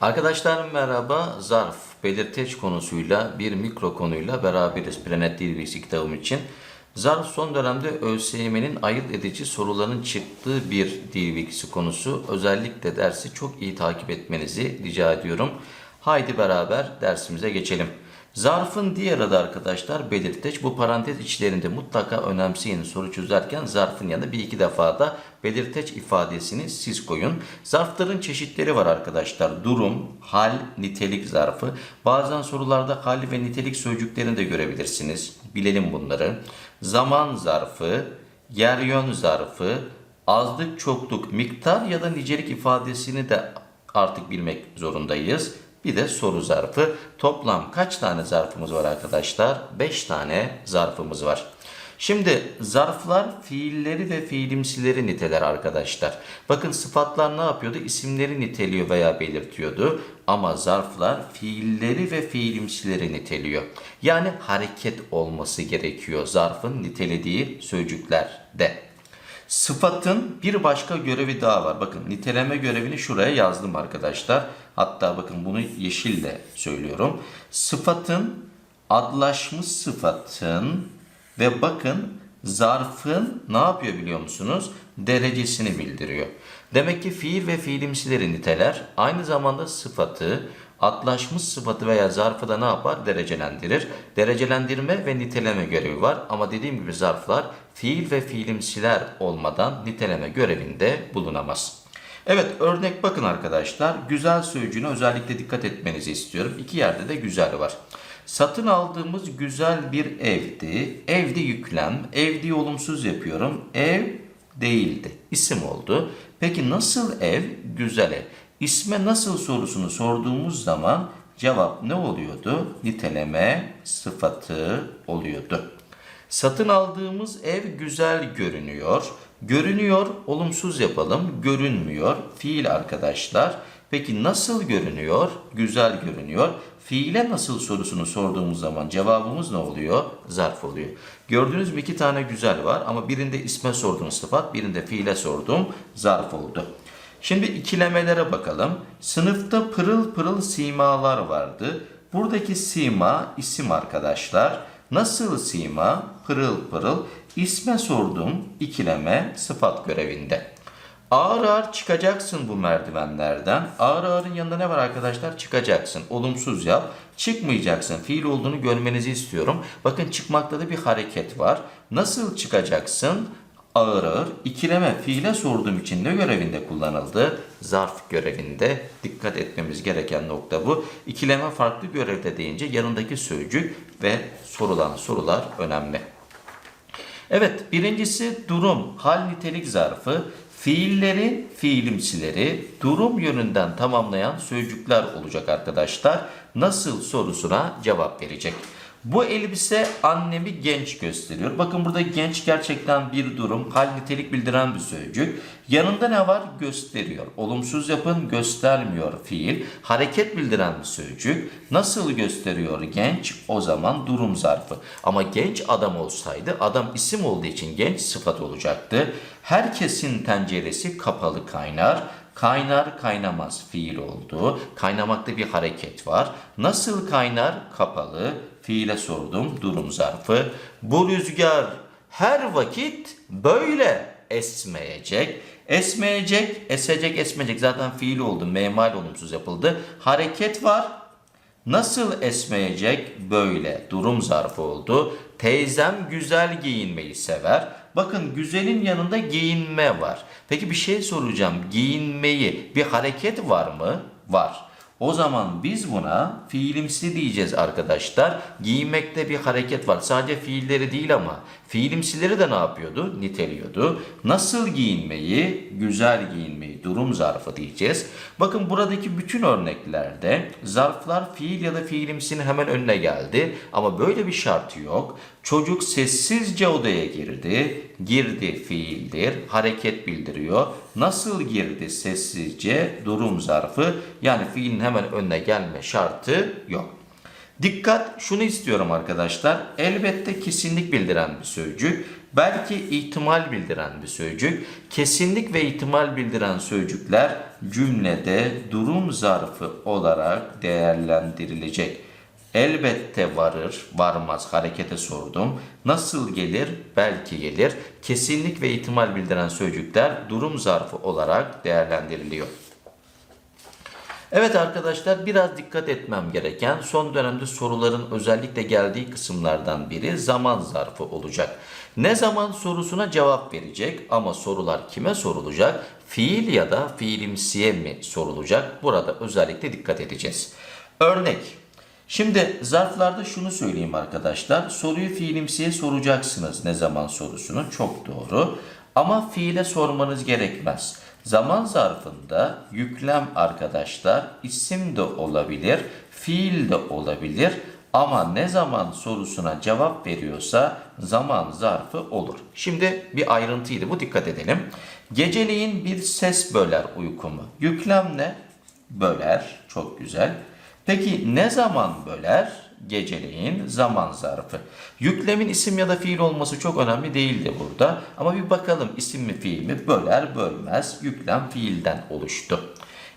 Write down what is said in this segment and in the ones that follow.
Arkadaşlar merhaba. Zarf, belirteç konusuyla bir mikro konuyla beraberiz Planet Dil Bilgisi kitabım için. Zarf son dönemde ÖSYM'nin ayırt edici soruların çıktığı bir dil bilgisi konusu. Özellikle dersi çok iyi takip etmenizi rica ediyorum. Haydi beraber dersimize geçelim. Zarfın diğer adı arkadaşlar belirteç. Bu parantez içlerinde mutlaka önemseyin soru çözerken zarfın yanında bir iki defa da belirteç ifadesini siz koyun. Zarfların çeşitleri var arkadaşlar. Durum, hal, nitelik zarfı. Bazen sorularda hal ve nitelik sözcüklerini de görebilirsiniz. Bilelim bunları. Zaman zarfı, yer yön zarfı, azlık, çokluk, miktar ya da nicelik ifadesini de artık bilmek zorundayız. Bir de soru zarfı. Toplam kaç tane zarfımız var arkadaşlar? 5 tane zarfımız var. Şimdi zarflar fiilleri ve fiilimsileri niteler arkadaşlar. Bakın sıfatlar ne yapıyordu? İsimleri niteliyor veya belirtiyordu. Ama zarflar fiilleri ve fiilimsileri niteliyor. Yani hareket olması gerekiyor zarfın nitelediği sözcüklerde. Sıfatın bir başka görevi daha var. Bakın niteleme görevini şuraya yazdım arkadaşlar. Hatta bakın bunu yeşille söylüyorum. Sıfatın adlaşmış sıfatın ve bakın zarfın ne yapıyor biliyor musunuz? Derecesini bildiriyor. Demek ki fiil ve fiilimsileri niteler aynı zamanda sıfatı, atlaşmış sıfatı veya zarfı da ne yapar? Derecelendirir. Derecelendirme ve niteleme görevi var ama dediğim gibi zarflar fiil ve fiilimsiler olmadan niteleme görevinde bulunamaz. Evet örnek bakın arkadaşlar. Güzel sözcüğüne özellikle dikkat etmenizi istiyorum. İki yerde de güzel var. Satın aldığımız güzel bir evdi. Evde yüklem. Evde olumsuz yapıyorum. Ev değildi. İsim oldu. Peki nasıl ev? Güzel ev. İsme nasıl sorusunu sorduğumuz zaman cevap ne oluyordu? Niteleme sıfatı oluyordu. Satın aldığımız ev güzel görünüyor. Görünüyor, olumsuz yapalım. Görünmüyor. Fiil arkadaşlar. Peki nasıl görünüyor? Güzel görünüyor. Fiile nasıl sorusunu sorduğumuz zaman cevabımız ne oluyor? Zarf oluyor. Gördüğünüz mü iki tane güzel var ama birinde isme sorduğum sıfat, birinde fiile sorduğum zarf oldu. Şimdi ikilemelere bakalım. Sınıfta pırıl pırıl simalar vardı. Buradaki sima isim arkadaşlar. Nasıl sima? Pırıl pırıl. İsme sordum ikileme sıfat görevinde. Ağır ağır çıkacaksın bu merdivenlerden. Ağır ağırın yanında ne var arkadaşlar? Çıkacaksın. Olumsuz yap. Çıkmayacaksın. Fiil olduğunu görmenizi istiyorum. Bakın çıkmakta da bir hareket var. Nasıl çıkacaksın? Ağır ağır. İkileme fiile sorduğum için ne görevinde kullanıldı? Zarf görevinde. Dikkat etmemiz gereken nokta bu. İkileme farklı görevde deyince yanındaki sözcük ve sorulan sorular önemli. Evet, birincisi durum, hal nitelik zarfı, fiilleri, fiilimsileri durum yönünden tamamlayan sözcükler olacak arkadaşlar. Nasıl sorusuna cevap verecek. Bu elbise annemi genç gösteriyor. Bakın burada genç gerçekten bir durum, hal nitelik bildiren bir sözcük. Yanında ne var? Gösteriyor. Olumsuz yapın göstermiyor fiil. Hareket bildiren bir sözcük. Nasıl gösteriyor genç? O zaman durum zarfı. Ama genç adam olsaydı adam isim olduğu için genç sıfat olacaktı. Herkesin tenceresi kapalı kaynar. Kaynar kaynamaz fiil oldu. Kaynamakta bir hareket var. Nasıl kaynar? Kapalı. Fiile sordum durum zarfı. Bu rüzgar her vakit böyle esmeyecek. Esmeyecek, esecek, esmeyecek. Zaten fiil oldu. Memal olumsuz yapıldı. Hareket var. Nasıl esmeyecek? Böyle. Durum zarfı oldu. Teyzem güzel giyinmeyi sever. Bakın güzelin yanında giyinme var. Peki bir şey soracağım. Giyinmeyi bir hareket var mı? Var. O zaman biz buna fiilimsi diyeceğiz arkadaşlar. Giyinmekte bir hareket var. Sadece fiilleri değil ama fiilimsileri de ne yapıyordu? Niteliyordu. Nasıl giyinmeyi? Güzel giyinmeyi. Durum zarfı diyeceğiz. Bakın buradaki bütün örneklerde zarflar fiil ya da fiilimsinin hemen önüne geldi. Ama böyle bir şartı yok. Çocuk sessizce odaya girdi. Girdi fiildir. Hareket bildiriyor. Nasıl girdi sessizce? Durum zarfı. Yani fiilin hemen önüne gelme şartı yok. Dikkat şunu istiyorum arkadaşlar. Elbette kesinlik bildiren bir sözcük. Belki ihtimal bildiren bir sözcük. Kesinlik ve ihtimal bildiren sözcükler cümlede durum zarfı olarak değerlendirilecek. Elbette varır, varmaz harekete sordum. Nasıl gelir? Belki gelir. Kesinlik ve ihtimal bildiren sözcükler durum zarfı olarak değerlendiriliyor. Evet arkadaşlar biraz dikkat etmem gereken son dönemde soruların özellikle geldiği kısımlardan biri zaman zarfı olacak. Ne zaman sorusuna cevap verecek ama sorular kime sorulacak? Fiil ya da fiilimsiye mi sorulacak? Burada özellikle dikkat edeceğiz. Örnek. Şimdi zarflarda şunu söyleyeyim arkadaşlar. Soruyu fiilimsiye soracaksınız ne zaman sorusunu. Çok doğru. Ama fiile sormanız gerekmez. Zaman zarfında yüklem arkadaşlar isim de olabilir, fiil de olabilir. Ama ne zaman sorusuna cevap veriyorsa zaman zarfı olur. Şimdi bir ayrıntıydı bu dikkat edelim. Geceleyin bir ses böler uykumu. Yüklem ne? Böler. Çok güzel. Peki ne zaman böler? Geceleyin zaman zarfı. Yüklemin isim ya da fiil olması çok önemli değildi burada. Ama bir bakalım isim mi fiil mi? Böler bölmez. Yüklem fiilden oluştu.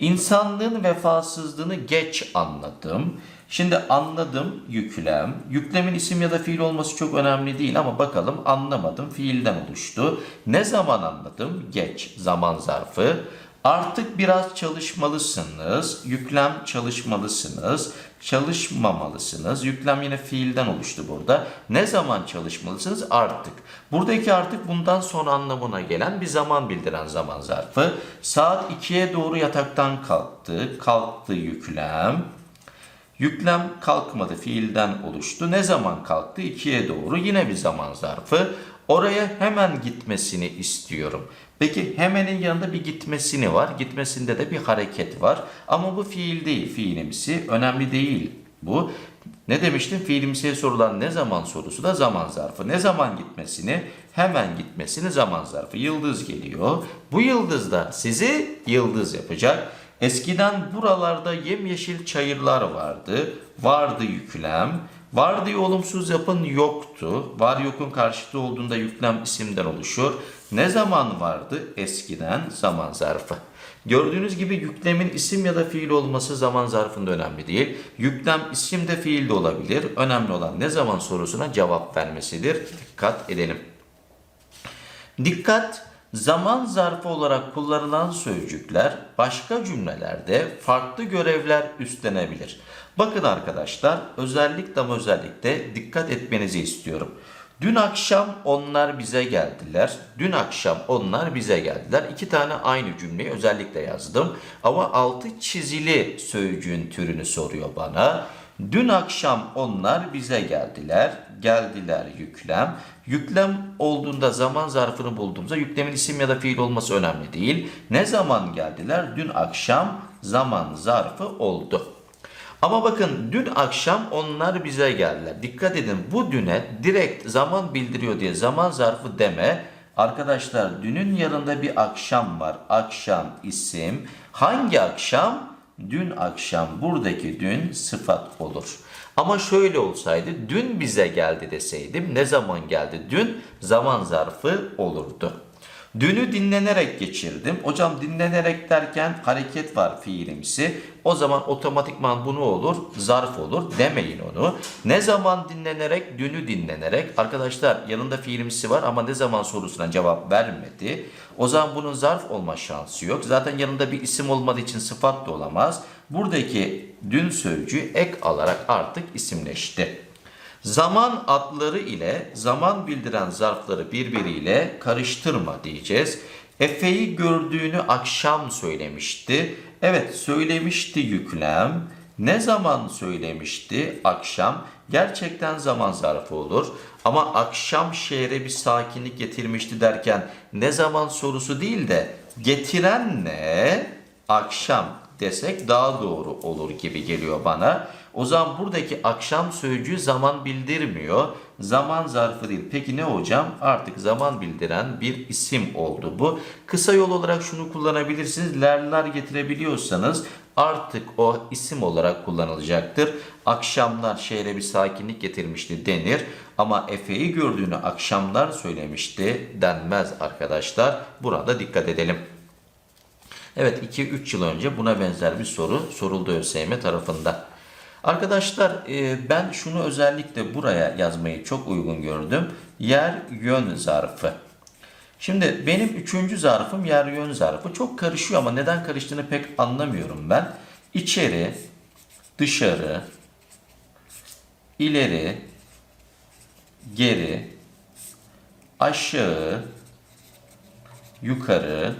İnsanlığın vefasızlığını geç anladım. Şimdi anladım yüklem. Yüklemin isim ya da fiil olması çok önemli değil ama bakalım anlamadım fiilden oluştu. Ne zaman anladım? Geç zaman zarfı. Artık biraz çalışmalısınız. Yüklem çalışmalısınız. Çalışmamalısınız. Yüklem yine fiilden oluştu burada. Ne zaman çalışmalısınız? Artık. Buradaki artık bundan sonra anlamına gelen bir zaman bildiren zaman zarfı. Saat 2'ye doğru yataktan kalktı. Kalktı yüklem. Yüklem kalkmadı fiilden oluştu. Ne zaman kalktı? 2'ye doğru yine bir zaman zarfı. Oraya hemen gitmesini istiyorum. Peki hemenin yanında bir gitmesini var. Gitmesinde de bir hareket var. Ama bu fiil değil. Fiilimsi önemli değil bu. Ne demiştim? Fiilimsiye sorulan ne zaman sorusu da zaman zarfı. Ne zaman gitmesini? Hemen gitmesini zaman zarfı. Yıldız geliyor. Bu yıldız da sizi yıldız yapacak. Eskiden buralarda yemyeşil çayırlar vardı. Vardı yüklem. Vardı olumsuz yapın yoktu. Var yokun karşıtı olduğunda yüklem isimden oluşur. Ne zaman vardı? Eskiden zaman zarfı. Gördüğünüz gibi yüklemin isim ya da fiil olması zaman zarfında önemli değil. Yüklem isim de fiil de olabilir. Önemli olan ne zaman sorusuna cevap vermesidir. Dikkat edelim. Dikkat! Zaman zarfı olarak kullanılan sözcükler başka cümlelerde farklı görevler üstlenebilir. Bakın arkadaşlar özellikle ama özellikle dikkat etmenizi istiyorum. Dün akşam onlar bize geldiler. Dün akşam onlar bize geldiler. İki tane aynı cümleyi özellikle yazdım. Ama altı çizili sözcüğün türünü soruyor bana. Dün akşam onlar bize geldiler. Geldiler yüklem. Yüklem olduğunda zaman zarfını bulduğumuzda yüklemin isim ya da fiil olması önemli değil. Ne zaman geldiler? Dün akşam zaman zarfı oldu. Ama bakın dün akşam onlar bize geldiler. Dikkat edin bu düne direkt zaman bildiriyor diye zaman zarfı deme. Arkadaşlar dünün yanında bir akşam var. Akşam isim. Hangi akşam? Dün akşam. Buradaki dün sıfat olur. Ama şöyle olsaydı dün bize geldi deseydim ne zaman geldi? Dün zaman zarfı olurdu. Dünü dinlenerek geçirdim. Hocam dinlenerek derken hareket var fiilimsi. O zaman otomatikman bu ne olur? Zarf olur. Demeyin onu. Ne zaman dinlenerek? Dünü dinlenerek. Arkadaşlar yanında fiilimsi var ama ne zaman sorusuna cevap vermedi. O zaman bunun zarf olma şansı yok. Zaten yanında bir isim olmadığı için sıfat da olamaz. Buradaki dün sözcüğü ek alarak artık isimleşti. Zaman adları ile zaman bildiren zarfları birbiriyle karıştırma diyeceğiz. Efe'yi gördüğünü akşam söylemişti. Evet söylemişti yüklem. Ne zaman söylemişti? Akşam. Gerçekten zaman zarfı olur. Ama akşam şehre bir sakinlik getirmişti derken ne zaman sorusu değil de getiren ne? Akşam desek daha doğru olur gibi geliyor bana. O zaman buradaki akşam sözcüğü zaman bildirmiyor. Zaman zarfı değil. Peki ne hocam? Artık zaman bildiren bir isim oldu bu. Kısa yol olarak şunu kullanabilirsiniz. Lerler getirebiliyorsanız artık o isim olarak kullanılacaktır. Akşamlar şehre bir sakinlik getirmişti denir ama Efe'yi gördüğünü akşamlar söylemişti denmez arkadaşlar. Burada dikkat edelim. Evet 2-3 yıl önce buna benzer bir soru soruldu ÖSYM tarafından. Arkadaşlar e, ben şunu özellikle buraya yazmayı çok uygun gördüm. Yer yön zarfı. Şimdi benim üçüncü zarfım yer yön zarfı. Çok karışıyor ama neden karıştığını pek anlamıyorum ben. İçeri, dışarı, ileri, geri, aşağı, yukarı,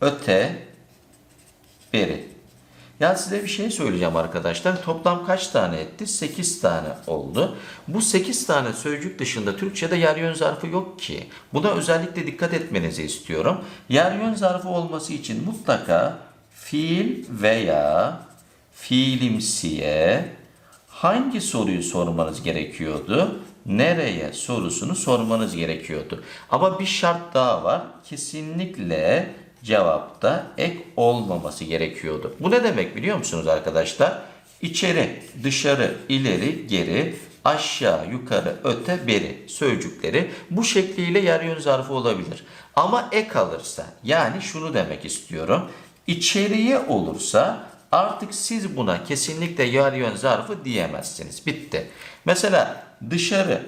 öte, beri. Ya size bir şey söyleyeceğim arkadaşlar. Toplam kaç tane etti? 8 tane oldu. Bu 8 tane sözcük dışında Türkçe'de yer yön zarfı yok ki. Buna özellikle dikkat etmenizi istiyorum. Yer yön zarfı olması için mutlaka fiil veya fiilimsiye hangi soruyu sormanız gerekiyordu? Nereye sorusunu sormanız gerekiyordu. Ama bir şart daha var. Kesinlikle cevapta ek olmaması gerekiyordu. Bu ne demek biliyor musunuz arkadaşlar? İçeri, dışarı, ileri, geri, aşağı, yukarı, öte, beri sözcükleri bu şekliyle yer yön zarfı olabilir. Ama ek alırsa yani şunu demek istiyorum. İçeriye olursa artık siz buna kesinlikle yer yön zarfı diyemezsiniz. Bitti. Mesela dışarı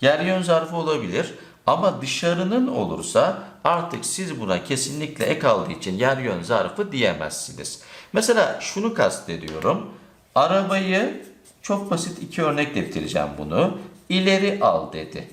yer yön zarfı olabilir ama dışarının olursa artık siz buna kesinlikle ek aldığı için yer yön zarfı diyemezsiniz. Mesela şunu kastediyorum. Arabayı çok basit iki örnekle bitireceğim bunu. İleri al dedi.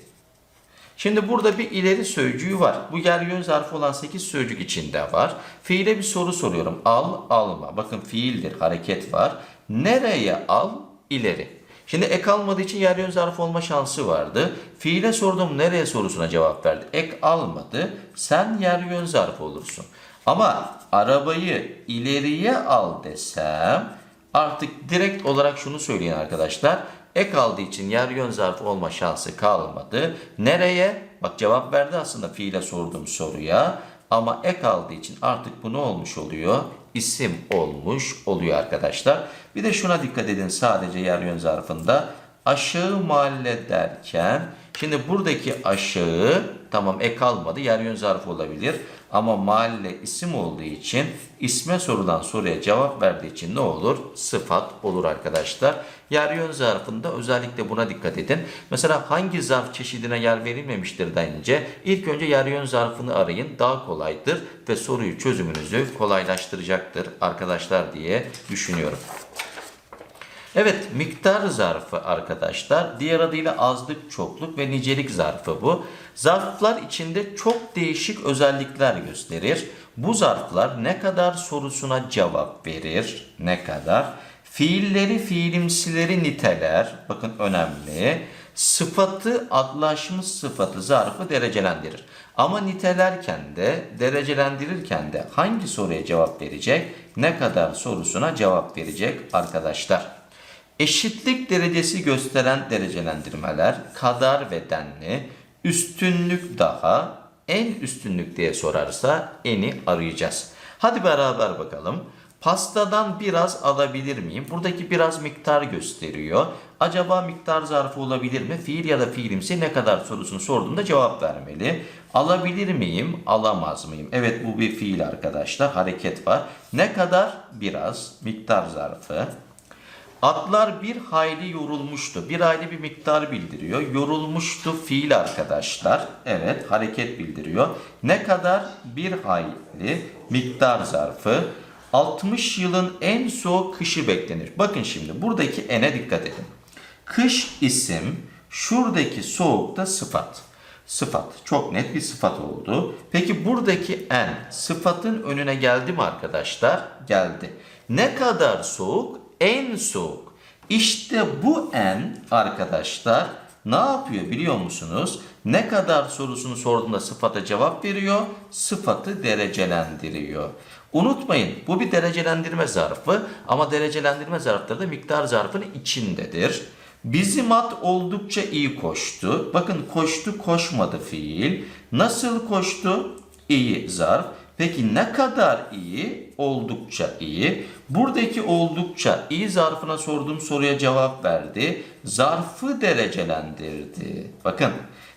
Şimdi burada bir ileri sözcüğü var. Bu yer yön zarfı olan 8 sözcük içinde var. Fiile bir soru soruyorum. Al, alma. Bakın fiildir, hareket var. Nereye al? İleri. Şimdi ek almadığı için yer yön zarfı olma şansı vardı. Fiile sordum nereye sorusuna cevap verdi. Ek almadı. Sen yer yön zarfı olursun. Ama arabayı ileriye al desem artık direkt olarak şunu söyleyin arkadaşlar. Ek aldığı için yer yön zarfı olma şansı kalmadı. Nereye? Bak cevap verdi aslında fiile sorduğum soruya. Ama ek aldığı için artık bu ne olmuş oluyor? İsim olmuş oluyor arkadaşlar. Bir de şuna dikkat edin sadece yer yön zarfında. Aşağı mahalle derken şimdi buradaki aşağı tamam ek almadı yer yön zarfı olabilir. Ama mahalle isim olduğu için isme sorulan soruya cevap verdiği için ne olur? Sıfat olur arkadaşlar. Yer yön zarfında özellikle buna dikkat edin. Mesela hangi zarf çeşidine yer verilmemiştir denince ilk önce yer yön zarfını arayın. Daha kolaydır ve soruyu çözümünüzü kolaylaştıracaktır arkadaşlar diye düşünüyorum. Evet, miktar zarfı arkadaşlar. Diğer adıyla azlık, çokluk ve nicelik zarfı bu. Zarflar içinde çok değişik özellikler gösterir. Bu zarflar ne kadar sorusuna cevap verir, ne kadar. Fiilleri, fiilimsileri niteler. Bakın önemli. Sıfatı, adlaşmış sıfatı zarfı derecelendirir. Ama nitelerken de, derecelendirirken de hangi soruya cevap verecek, ne kadar sorusuna cevap verecek arkadaşlar. Eşitlik derecesi gösteren derecelendirmeler kadar ve denli, üstünlük daha, en üstünlük diye sorarsa eni arayacağız. Hadi beraber bakalım. Pastadan biraz alabilir miyim? Buradaki biraz miktar gösteriyor. Acaba miktar zarfı olabilir mi? Fiil ya da fiilimsi ne kadar sorusunu sorduğunda cevap vermeli. Alabilir miyim? Alamaz mıyım? Evet bu bir fiil arkadaşlar. Hareket var. Ne kadar? Biraz. Miktar zarfı. Atlar bir hayli yorulmuştu. Bir hayli bir miktar bildiriyor. Yorulmuştu fiil arkadaşlar. Evet hareket bildiriyor. Ne kadar? Bir hayli miktar zarfı. 60 yılın en soğuk kışı beklenir. Bakın şimdi buradaki ene dikkat edin. Kış isim, şuradaki soğuk da sıfat. Sıfat. Çok net bir sıfat oldu. Peki buradaki en sıfatın önüne geldi mi arkadaşlar? Geldi. Ne kadar soğuk? En soğuk. İşte bu en arkadaşlar ne yapıyor biliyor musunuz? Ne kadar sorusunu sorduğunda sıfata cevap veriyor, sıfatı derecelendiriyor. Unutmayın bu bir derecelendirme zarfı ama derecelendirme zarfları da miktar zarfının içindedir. Bizim at oldukça iyi koştu. Bakın koştu koşmadı fiil. Nasıl koştu? İyi zarf. Peki ne kadar iyi? oldukça iyi. Buradaki oldukça iyi zarfına sorduğum soruya cevap verdi. Zarfı derecelendirdi. Bakın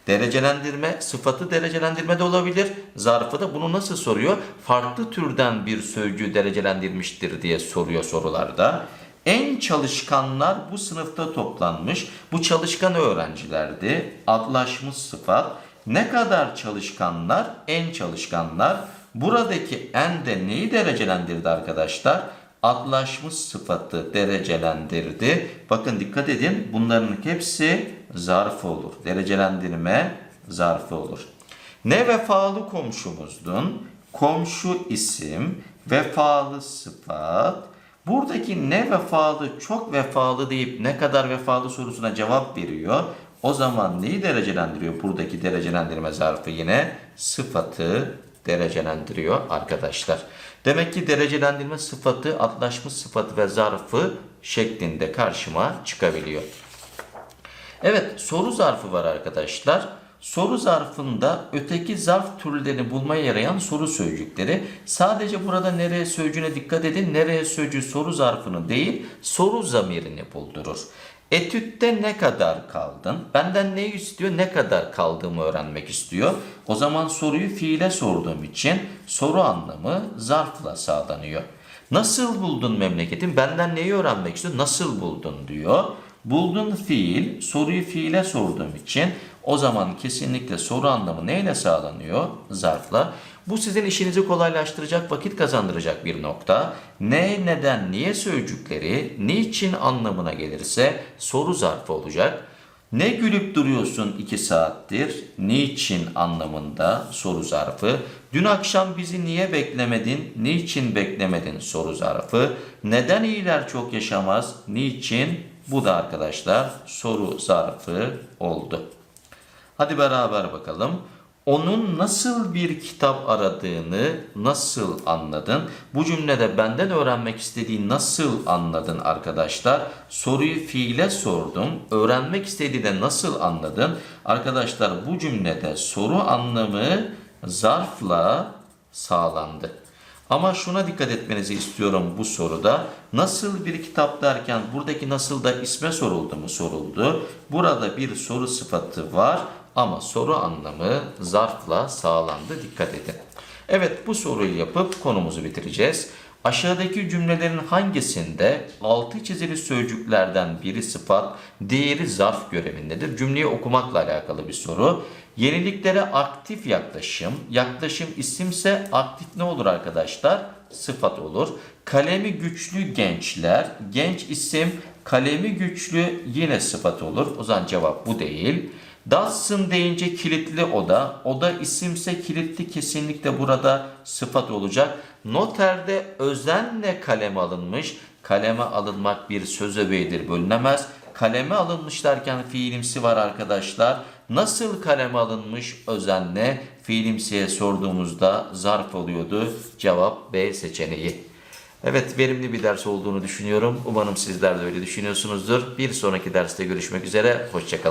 derecelendirme sıfatı derecelendirme de olabilir. Zarfı da bunu nasıl soruyor? Farklı türden bir sözcüğü derecelendirmiştir diye soruyor sorularda. En çalışkanlar bu sınıfta toplanmış. Bu çalışkan öğrencilerdi. Adlaşmış sıfat. Ne kadar çalışkanlar? En çalışkanlar. Buradaki en de neyi derecelendirdi arkadaşlar? Adlaşmış sıfatı derecelendirdi. Bakın dikkat edin bunların hepsi zarf olur. Derecelendirme zarfı olur. Ne vefalı komşumuzdun? Komşu isim, vefalı sıfat. Buradaki ne vefalı, çok vefalı deyip ne kadar vefalı sorusuna cevap veriyor. O zaman neyi derecelendiriyor? Buradaki derecelendirme zarfı yine sıfatı derecelendiriyor arkadaşlar. Demek ki derecelendirme sıfatı, adlaşmış sıfatı ve zarfı şeklinde karşıma çıkabiliyor. Evet soru zarfı var arkadaşlar. Soru zarfında öteki zarf türlerini bulmaya yarayan soru sözcükleri. Sadece burada nereye sözcüğüne dikkat edin. Nereye sözcüğü soru zarfını değil soru zamirini buldurur. Etütte ne kadar kaldın? Benden ne istiyor? Ne kadar kaldığımı öğrenmek istiyor. O zaman soruyu fiile sorduğum için soru anlamı zarfla sağlanıyor. Nasıl buldun memleketin? Benden neyi öğrenmek istiyor? Nasıl buldun diyor. Buldun fiil, soruyu fiile sorduğum için o zaman kesinlikle soru anlamı neyle sağlanıyor? Zarfla. Bu sizin işinizi kolaylaştıracak, vakit kazandıracak bir nokta. Ne, neden, niye sözcükleri, niçin anlamına gelirse soru zarfı olacak. Ne gülüp duruyorsun iki saattir? Niçin anlamında soru zarfı. Dün akşam bizi niye beklemedin? Niçin beklemedin soru zarfı. Neden iyiler çok yaşamaz? Niçin? Bu da arkadaşlar soru zarfı oldu. Hadi beraber bakalım. Onun nasıl bir kitap aradığını nasıl anladın? Bu cümlede benden öğrenmek istediği nasıl anladın arkadaşlar? Soruyu fiile sordum. Öğrenmek istediği de nasıl anladın? Arkadaşlar bu cümlede soru anlamı zarfla sağlandı. Ama şuna dikkat etmenizi istiyorum bu soruda. Nasıl bir kitap derken buradaki nasıl da isme soruldu mu soruldu. Burada bir soru sıfatı var ama soru anlamı zarfla sağlandı. Dikkat edin. Evet bu soruyu yapıp konumuzu bitireceğiz. Aşağıdaki cümlelerin hangisinde altı çizili sözcüklerden biri sıfat, diğeri zarf görevindedir? Cümleyi okumakla alakalı bir soru. Yeniliklere aktif yaklaşım. Yaklaşım isimse aktif ne olur arkadaşlar? Sıfat olur. Kalemi güçlü gençler. Genç isim kalemi güçlü yine sıfat olur. O zaman cevap bu değil. Dawson deyince kilitli oda. Oda isimse kilitli kesinlikle burada sıfat olacak. Noterde özenle kaleme alınmış. Kaleme alınmak bir söz öbeğidir bölünemez. Kaleme alınmış derken fiilimsi var arkadaşlar. Nasıl kaleme alınmış özenle fiilimsiye sorduğumuzda zarf oluyordu. Cevap B seçeneği. Evet verimli bir ders olduğunu düşünüyorum. Umarım sizler de öyle düşünüyorsunuzdur. Bir sonraki derste görüşmek üzere. Hoşçakalın.